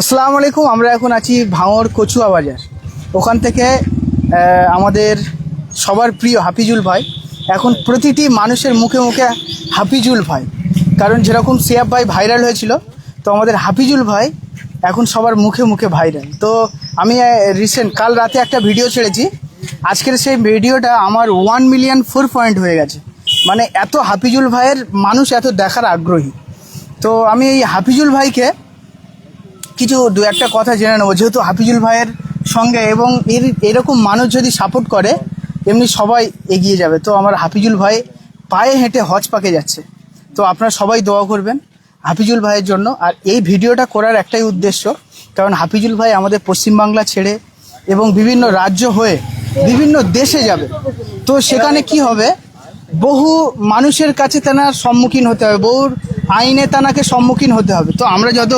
আসসালামু আলাইকুম আমরা এখন আছি ভাঙড় কচুয়া বাজার। ওখান থেকে আমাদের সবার প্রিয় হাফিজুল ভাই। এখন প্রতিটি মানুষের মুখে মুখে হাফিজুল ভাই। কারণ যেরকম সিয়াব ভাই ভাইরাল হয়েছিল, তো আমাদের হাফিজুল ভাই এখন সবার মুখে মুখে ভাইরাল। তো আমি রিসেন্ট কাল রাতে একটা ভিডিও ছেড়েছি। আজকের সেই ভিডিওটা আমার ওয়ান মিলিয়ন ফোর পয়েন্ট হয়ে গেছে। মানে এত হাফিজুল ভাইয়ের মানুষ এত দেখার আগ্রহী। তো আমি এই হাফিজুল ভাইকে কিছু দু একটা কথা জেনে নেব। যেহেতু হাফিজুল ভাইয়ের সঙ্গে এবং এর এরকম মানুষ যদি সাপোর্ট করে, এমনি সবাই এগিয়ে যাবে। তো আমার হাফিজুল ভাই পায়ে হেঁটে হজ পাকে যাচ্ছে। তো আপনারা সবাই দোয়া করবেন হাফিজুল ভাইয়ের জন্য। আর এই ভিডিওটা করার একটাই উদ্দেশ্য, কারণ হাফিজুল ভাই আমাদের পশ্চিমবাংলা ছেড়ে এবং বিভিন্ন রাজ্য হয়ে বিভিন্ন দেশে যাবে। তো সেখানে কি হবে? বহু মানুষের কাছে তেনার সম্মুখীন হতে হবে। বহুর আইনে তানাকে সম্মুখীন হতে হবে। তো আমরা যত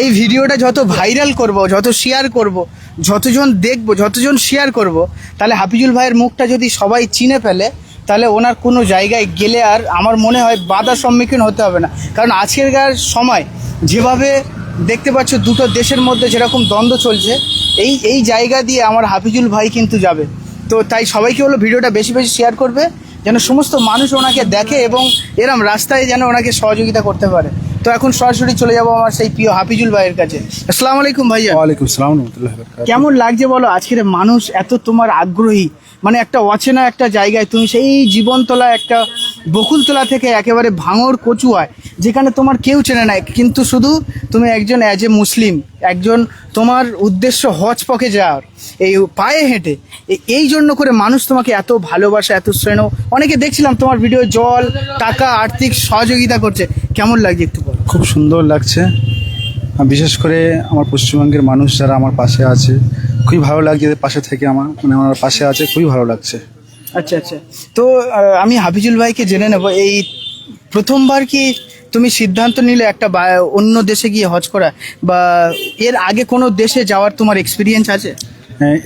এই ভিডিওটা যত ভাইরাল করব, যত শেয়ার করব, যতজন দেখব, যতজন শেয়ার করব, তাহলে হাফিজুল ভাইয়ের মুখটা যদি সবাই চিনে ফেলে, তাহলে ওনার কোনো জায়গায় গেলে আর আমার মনে হয় বাধার সম্মুখীন হতে হবে না। কারণ আজকেরকার সময় যেভাবে দেখতে পাচ্ছ দুটো দেশের মধ্যে যেরকম দ্বন্দ্ব চলছে, এই এই জায়গা দিয়ে আমার হাফিজুল ভাই কিন্তু যাবে। তো তাই সবাইকে হলো ভিডিওটা বেশি বেশি শেয়ার করবে, যেন সমস্ত মানুষ ওনাকে দেখে এবং এরম রাস্তায় যেন ওনাকে সহযোগিতা করতে পারে। তো এখন সরাসরি চলে যাব আমার সেই প্রিয় হাফিজুল ভাইয়ের কাছে। আসসালামু আলাইকুম ভাইয়া। ওয়ালাইকুম সালাম রহমতুল্লাহ কেমন লাগছে বলো? আজকের মানুষ এত তোমার আগ্রহী। মানে একটা অচেনা একটা জায়গায় তুমি সেই জীবনতলা একটা বকুলতলা থেকে একেবারে ভাঙড় কচুয়ায় যেখানে তোমার কেউ চেনে না কিন্তু শুধু তুমি একজন অ্যাজ এ মুসলিম একজন তোমার উদ্দেশ্য হজ পকে যাওয়ার এই পায়ে হেঁটে এই জন্য করে মানুষ তোমাকে এত ভালোবাসা এত শ্রেণ। অনেকে দেখছিলাম তোমার ভিডিও জল টাকা আর্থিক সহযোগিতা করছে। কেমন লাগছে একটু বলো? খুব সুন্দর লাগছে। বিশেষ করে আমার পশ্চিমবঙ্গের মানুষ যারা আমার পাশে আছে খুবই ভালো লাগছে পাশে থেকে আমার মানে আমার পাশে আছে খুবই ভালো লাগছে। আচ্ছা আচ্ছা। তো আমি হাফিজুল ভাইকে জেনে নেব এই প্রথমবার কি তুমি সিদ্ধান্ত নিলে একটা অন্য দেশে গিয়ে হজ করা? বা এর আগে কোনো দেশে যাওয়ার তোমার এক্সপিরিয়েন্স আছে?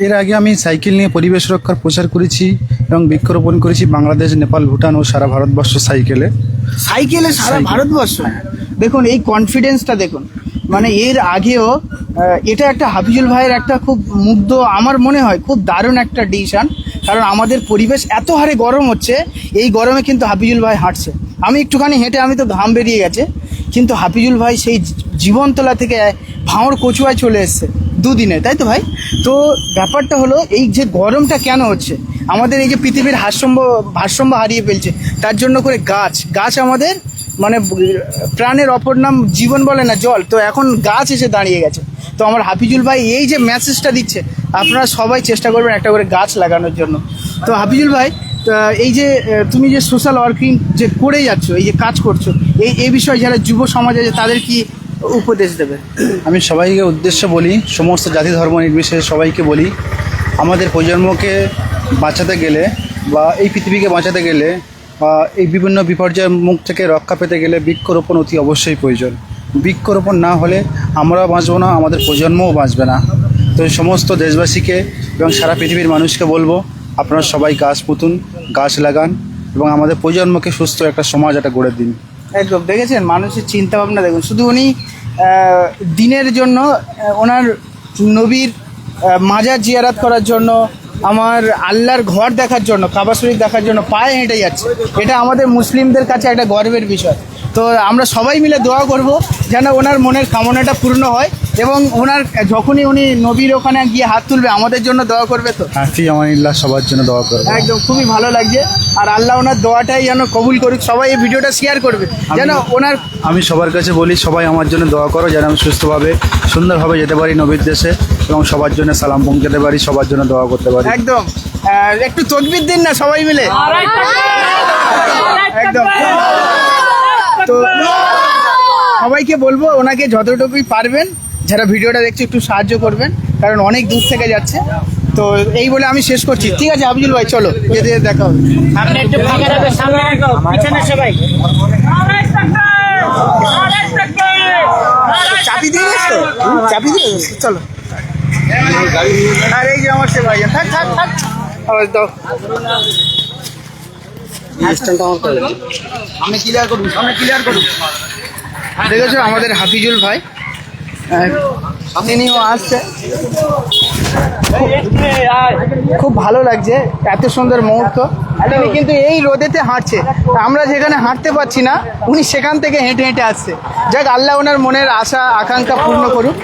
এর আগে আমি সাইকেল নিয়ে পরিবেশ রক্ষার প্রচার করেছি এবং বৃক্ষরোপণ করেছি বাংলাদেশ নেপাল ভুটান ও সারা ভারতবর্ষ সাইকেলে। সাইকেলে সারা। ভারতবর্ষ? দেখুন এই কনফিডেন্সটা দেখুন। মানে এর আগেও এটা একটা হাফিজুল ভাইয়ের একটা খুব মুগ্ধ আমার মনে হয় খুব দারুণ একটা ডিসিশন কারণ আমাদের পরিবেশ এত হারে গরম হচ্ছে এই গরমে কিন্তু হাফিজুল ভাই হাঁটছে। আমি একটুখানি হেঁটে আমি তো ঘাম বেরিয়ে গেছে কিন্তু হাফিজুল ভাই সেই জীবনতলা থেকে ভাঁড় কচুয়ায় চলে এসছে। দুদিনে তাই তো ভাই? তো ব্যাপারটা হলো, এই যে গরমটা কেন হচ্ছে? আমাদের এই যে পৃথিবীর ভারসাম্য ভারসাম্য হারিয়ে ফেলছে, তার জন্য করে গাছ গাছ আমাদের মানে প্রাণের অপর নাম জীবন বলে না, জল। তো এখন গাছ এসে দাঁড়িয়ে গেছে। তো আমার হাফিজুল ভাই এই যে মেসেজটা দিচ্ছে, আপনারা সবাই চেষ্টা করবেন একটা করে গাছ লাগানোর জন্য। তো হাফিজুল ভাই এই যে তুমি যে সোশ্যাল ওয়ার্কিং যে করে যাচ্ছ, এই যে কাজ করছ, এই এই বিষয়ে যারা যুব সমাজ আছে, তাদের কি উপদেশ দেবে। আমি সবাইকে উদ্দেশ্য বলি, সমস্ত জাতি ধর্ম নির্বিশেষে সবাইকে বলি, আমাদের প্রজন্মকে বাঁচাতে গেলে বা এই পৃথিবীকে বাঁচাতে গেলে বা এই বিভিন্ন বিপর্যয়ের মুখ থেকে রক্ষা পেতে গেলে বৃক্ষরোপণ অতি অবশ্যই প্রয়োজন। বৃক্ষরোপণ না হলে আমরাও বাঁচবো না, আমাদের প্রজন্মও বাঁচবে না। তো সমস্ত দেশবাসীকে এবং সারা পৃথিবীর মানুষকে বলব, আপনারা সবাই গাছ পুতুন, গাছ লাগান এবং আমাদের প্রজন্মকে সুস্থ একটা সমাজ একটা গড়ে দিন। একদম। দেখেছেন? মানুষের চিন্তা ভাবনা দেখুন। শুধু উনি দিনের জন্য ওনার নবীর মাজার জিয়ারাত করার জন্য, আমার আল্লাহর ঘর দেখার জন্য, কাবা শরীফ দেখার জন্য পায়ে হেঁটে যাচ্ছে। এটা আমাদের মুসলিমদের কাছে একটা গর্বের বিষয়। তো আমরা সবাই মিলে দোয়া করব যেন ওনার মনের কামনাটা পূর্ণ হয়। এবং ওনার যখনই উনি নবীর ওখানে গিয়ে হাত তুলবে আমাদের জন্য দোয়া করবে তো? হাফি আমানিল্লাহ সবার জন্য দোয়া করবে। একদম খুবই ভালো লাগছে। আর আল্লাহ ওনার দোয়াটাই যেন কবুল করুক সবাই এই ভিডিওটা শেয়ার করবে। যেন ওনার আমি সবার কাছে বলি সবাই আমার জন্য দোয়া করো যেন আমি সুস্থভাবে সুন্দরভাবে যেতে পারি নবীর দেশে এবং সবার জন্য সালাম পৌঁছাতে পারি সবার জন্য দোয়া করতে পারি। একদম। একটু তকবির দিন না সবাই মিলে? একদম। তো সবাইকে বলব ওনাকে যতটুকুই পারবেন যারা ভিডিওটা দেখছে একটু সাহায্য করবেন কারণ অনেক দূর থেকে যাচ্ছে। তো এই বলে আমি শেষ করছি। ঠিক আছে আবজুল ভাই চলো যেতে দেখা হবে। আপনি একটু ফাঁকা রাখবেন সামনে পিছনে সবাই চাবি দিয়ে গেছো চাবি দিয়ে গেছো চলো। আর এই যে আমার সে ভাই থাক থাক থাক। আবার দাও। আমি ক্লিয়ার করুন সামনে ক্লিয়ার করুন দেখেছ আমাদের হাফিজুল ভাই তিনিও আসছে। খুব ভালো লাগছে, এত সুন্দর মুহূর্ত। তিনি কিন্তু এই রোদেতে হাঁটছে। আমরা যেখানে হাঁটতে পারছি না, উনি সেখান থেকে হেঁটে হেঁটে আসছে। যাক, আল্লাহ ওনার মনের আশা, আকাঙ্ক্ষা পূর্ণ করুক।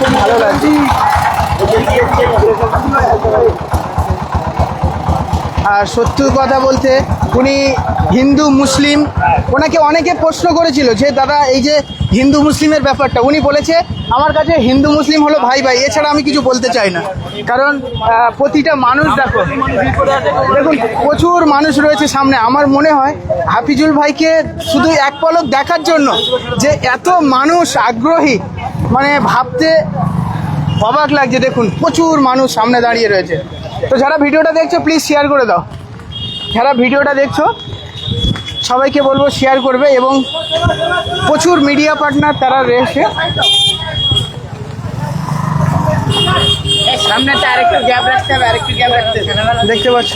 খুব ভালো লাগছে। আর সত্যি কথা বলতে, উনি হিন্দু, মুসলিম, ওনাকে অনেকে প্রশ্ন করেছিল যে, দাদা, এই যে হিন্দু, মুসলিমের ব্যাপারটা। উনি বলেছে আমার কাছে হিন্দু মুসলিম হলো ভাই ভাই, এছাড়া আমি কিছু বলতে চাই না। কারণ প্রতিটা মানুষ দেখো, দেখুন, প্রচুর মানুষ রয়েছে সামনে। আমার মনে হয় হাফিজুল ভাইকে শুধু এক পলক দেখার জন্য যে এত মানুষ আগ্রহী মানে ভাবতে অবাক লাগছে। দেখুন, প্রচুর মানুষ সামনে দাঁড়িয়ে রয়েছে। তো যারা ভিডিওটা দেখছ প্লিজ শেয়ার করে দাও। যারা ভিডিওটা দেখছ, সবাইকে বলব শেয়ার করবে এবং প্রচুর মিডিয়া পার্টনার তারা রয়েছে। সামনে তো আরেকটু গ্যাপ রাখতে হবে আরেকটু গ্যাপ রাখতে দেখতে পাচ্ছ।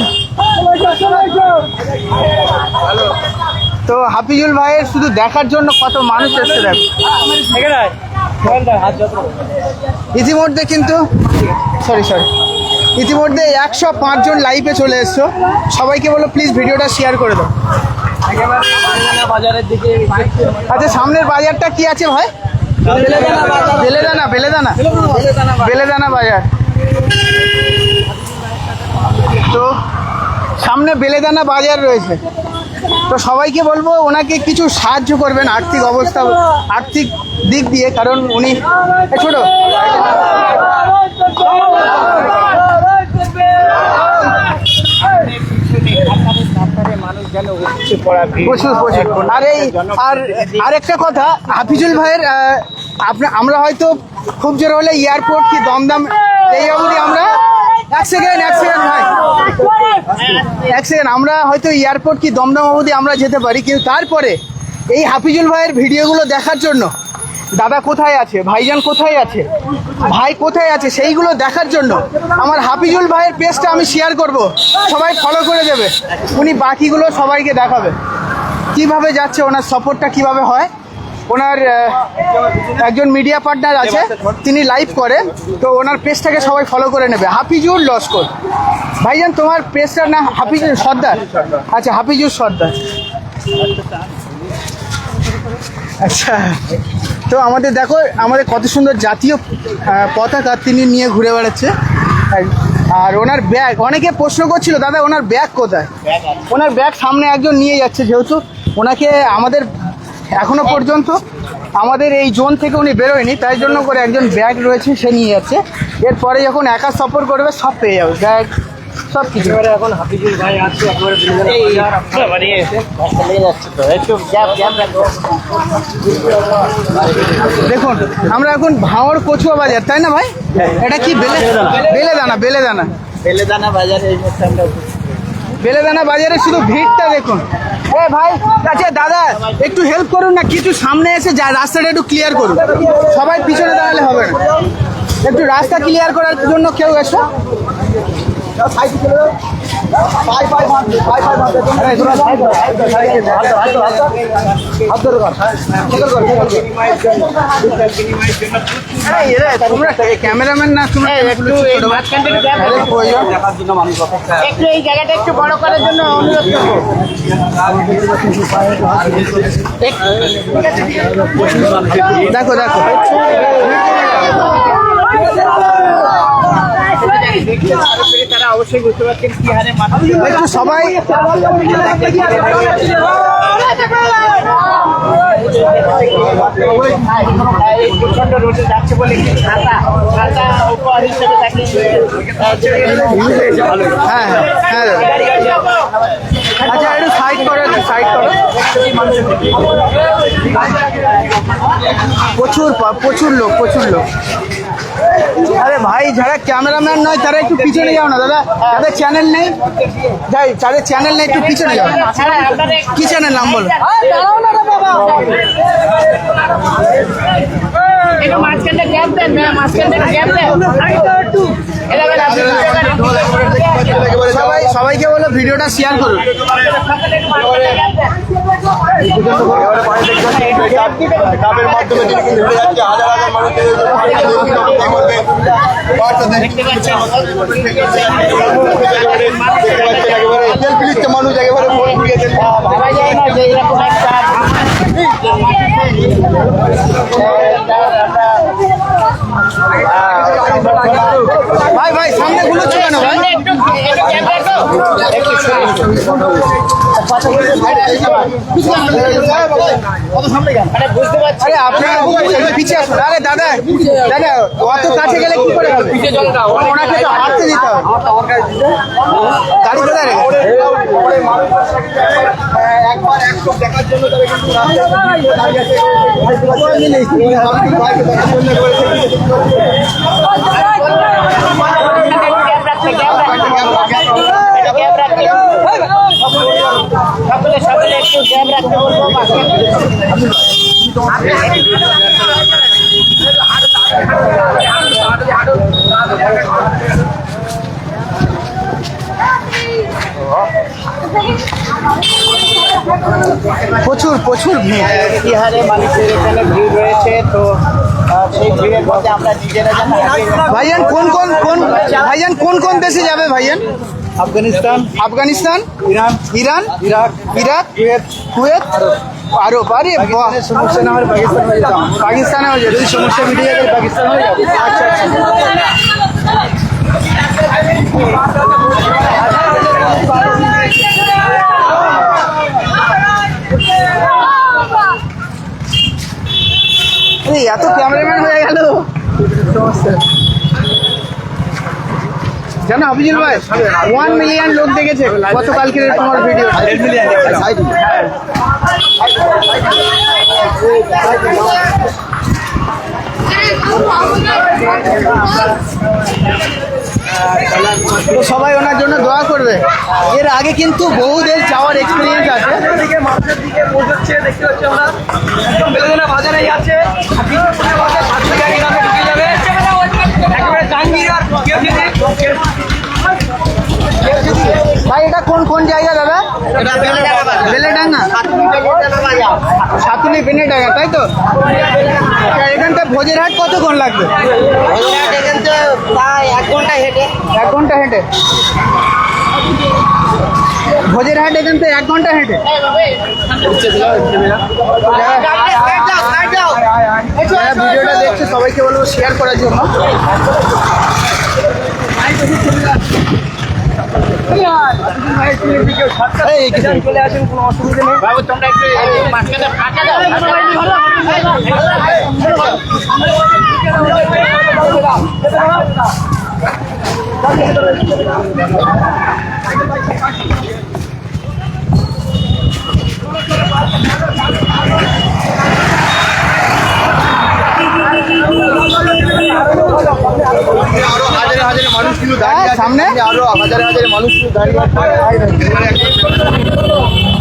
তো হাফিজুল ভাইয়ের শুধু দেখার জন্য কত মানুষ এসছে দেখ। ইতিমধ্যে কিন্তু সরি সরি ইতিমধ্যে একশো পাঁচজন লাইভে চলে এসছো। সবাইকে বলো প্লিজ ভিডিওটা শেয়ার করে দাও। আচ্ছা সামনের বাজারটা কি আছে ভাই? বেলেদানা বেলেদানা। বেলেদানা বাজার। তো সামনে বেলেদানা বাজার রয়েছে। তো সবাইকে বলব, ওনাকে কিছু সাহায্য করবেন আর্থিক অবস্থা, আর্থিক দিক দিয়ে, কারণ উনি ছোট। প্রচুর এই আর আরেকটা কথা, হাফিজুল ভাইয়ের আমরা হয়তো খুব জোর হলে এয়ারপোর্ট কি দমদম এই আমরা এক সেকেন্ড এক সেকেন্ড ভাই। এক সেকেন্ড আমরা হয়তো এয়ারপোর্ট কি দমদম অবধি আমরা যেতে পারি, কিন্তু তারপরে এই হাফিজুল ভাইয়ের ভিডিওগুলো দেখার জন্য দাদা কোথায় আছে, ভাইজান কোথায় আছে, ভাই কোথায় আছে, সেইগুলো দেখার জন্য আমার হাফিজুল ভাইয়ের পেজটা আমি শেয়ার করব। সবাই ফলো করে দেবে। উনি বাকিগুলো সবাইকে দেখাবে। কীভাবে যাচ্ছে, ওনার সাপোর্টটা কীভাবে হয়? ওনার একজন মিডিয়া পার্টনার আছে তিনি লাইভ করেন তো ওনার পেজটাকে সবাই ফলো করে নেবে। হাফিজুর লস্কর। ভাইজান তোমার পেজটার না হাফিজুর সর্দার? আচ্ছা হাফিজুর সর্দার। আচ্ছা তো আমাদের দেখো আমাদের কত সুন্দর জাতীয় পতাকা তিনি নিয়ে ঘুরে বেড়াচ্ছে। আর ওনার ব্যাগ অনেকে প্রশ্ন করছিল দাদা ওনার ব্যাগ কোথায়? ওনার ব্যাগ সামনে একজন নিয়ে যাচ্ছে যেহেতু ওনাকে আমাদের এখনও পর্যন্ত আমাদের এই জোন থেকে উনি বেরোয়নি তাই জন্য করে একজন ব্যাগ রয়েছে সে নিয়ে যাচ্ছে। এরপরে যখন একা সফর করবে সব পেয়ে যাবে ব্যাগ সব কিছু এখন হাফিজুল ভাই আছে একবারে মানে গ্যাপ রাখব দেখুন আমরা এখন ভাঙড় কচুয়া বাজার তাই না ভাই? এটা কি বেলে বেলে দানা বেলে দানা বেলেদানা বাজারে এই মুহূর্তে আমরা বেলেদানা বাজারে শুধু ভিড়টা দেখুন। এ ভাই আচ্ছা দাদা, একটু হেল্প করুন না, কিছু সামনে এসে যা, রাস্তাটা একটু ক্লিয়ার করুন। সবাই পিছনে দাঁড়ালে হবে না। একটু রাস্তা ক্লিয়ার করার জন্য কেউ এসো। ক্যামেরাম্যান না তোমরা একটু একটু এই জায়গাটা একটু বড় করার জন্য অনুরোধ দেখো দেখো। তারা অবশ্যই বুঝতে পারছেন কি হারে সবাই প্রচণ্ড রোদে যাচ্ছে বলে কি ছাতা ছাতা উপহার হিসেবে তাকে হ্যাঁ হ্যাঁ হ্যাঁ আচ্ছা একটু সাইড করো একটু সাইড করো প্রচুর প্রচুর লোক প্রচুর লোক। আরে ভাই যারা ক্যামেরাম্যান নয় তারা একটু পিছনে যাও না দাদা। যাদের চ্যানেল নেই? যাই যাদের চ্যানেল নেই একটু পিছনে যাও। হ্যাঁ কি চ্যানেল নাম বলো? একটু মাঝখানটা গ্যাপ দেন না মাঝখানটা গ্যাপ দেন সবাই সবাইকে বলো ভিডিওটা শেয়ার করুন মাধ্যমে হাজার হাজার মানুষের একেবারে মানুষ একেবারে মন ঘুরিয়ে দেন ভাবা যায় না যে এরকম একটা ভাই ভাই সামনে গুলোচ্ছ কেন ভাই একটু একটু ক্যামেরা একটু মানে বুঝতে পারছি আরে আপনারা একটু পিছিয়ে আসুন। আরে দাদা দাদা অত কাছে গেলে কি করে হবে? ওনাকে তো হাঁটতে দিতে হবে। গাড়ি কোথায় রেখে একবার একশো দেখার জন্য তারা কিন্তু রাস্তায় দাঁড়িয়ে আছে। সকলে একটু প্রচুর প্রচুর ভিড়। কি মানুষের এখানে ভিড় রয়েছে তো সেই ভিড়ের মধ্যে আমরা নিজেরা যেন হারিয়ে যাই। ভাইজান কোন কোন কোন ভাইজান কোন কোন দেশে যাবে ভাইজান? Afghanistan Afghanistan Iran Iran Iraq Iraq Kuwait Kuwait আরও বাহ। সমস্যা না হলে পাকিস্তান হয়ে যেতাম পাকিস্তানে হয়ে যদি সমস্যা মিটে যায় পাকিস্তান হয়ে যাবে। আচ্ছা আচ্ছা এই এত ক্যামেরাম্যান হয়ে গেল জানো হাফিজুল ভাই ওয়ান মিলিয়ন লোক দেখেছে গতকালকের তোমার ভিডিও তো সবাই ওনার জন্য দোয়া করবে। এর আগে কিন্তু বহুদের যাওয়ার এক্সপিরিয়েন্স আছে। দেখতে পাচ্ছি আমরা একদম বেলুদনা বাজারে যাচ্ছে বাজার ভাই এটা কোন কোন জায়গা দাদা? বেলেডাঙ্গা। সাতুলি বেলেডাঙ্গা তাই তো? এখানটা ভোজের হাট কতক্ষণ লাগবে? এক ঘণ্টা হেঁটে। এক ঘণ্টা হেঁটে ভোজের হাট এখান থেকে এক ঘণ্টা হেঁটে। যারা ভিডিওটা দেখছে সবাইকে বলব শেয়ার করার জন্য। চলে আসেন কোনো অসুবিধা নেই বাবু তোমরা একটু ফাঁকা দাও আরও হাজারে হাজারে মানুষ কিন্তু দাঁড়িয়ে হ্যাঁ, আছে সামনে? আরও হাজারে হাজারে মানুষ দাঁড়িয়ে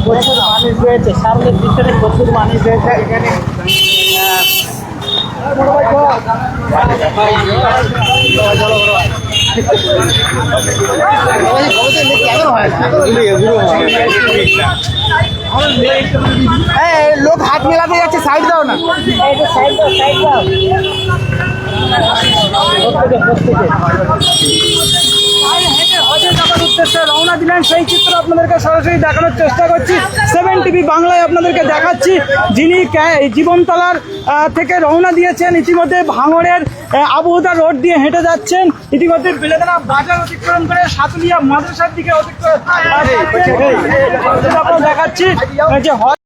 প্রচুর মানুষ রয়েছে। সামনের পিছনে প্রচুর মানুষ রয়েছে। এখানে লোক হাত মেলাতে যাচ্ছে সাইড দাও না। সাইড দাও সাইড দাও। হজে যাওয়ার উদ্দেশ্যে রওনা দিলেন। সেই চিত্র আপনাদেরকে সরাসরি দেখানোর চেষ্টা করছি। সেভেন টিভি বাংলায় আপনাদেরকে দেখাচ্ছি যিনি জীবনতলার থেকে রওনা দিয়েছেন। ইতিমধ্যে ভাঙড়ের আবুদা রোড দিয়ে হেঁটে যাচ্ছেন। ইতিমধ্যে বেলেদানা বাজার অতিক্রম করে সাতুলিয়া মাদ্রাসার দিকে অতিক্রম দেখাচ্ছি যে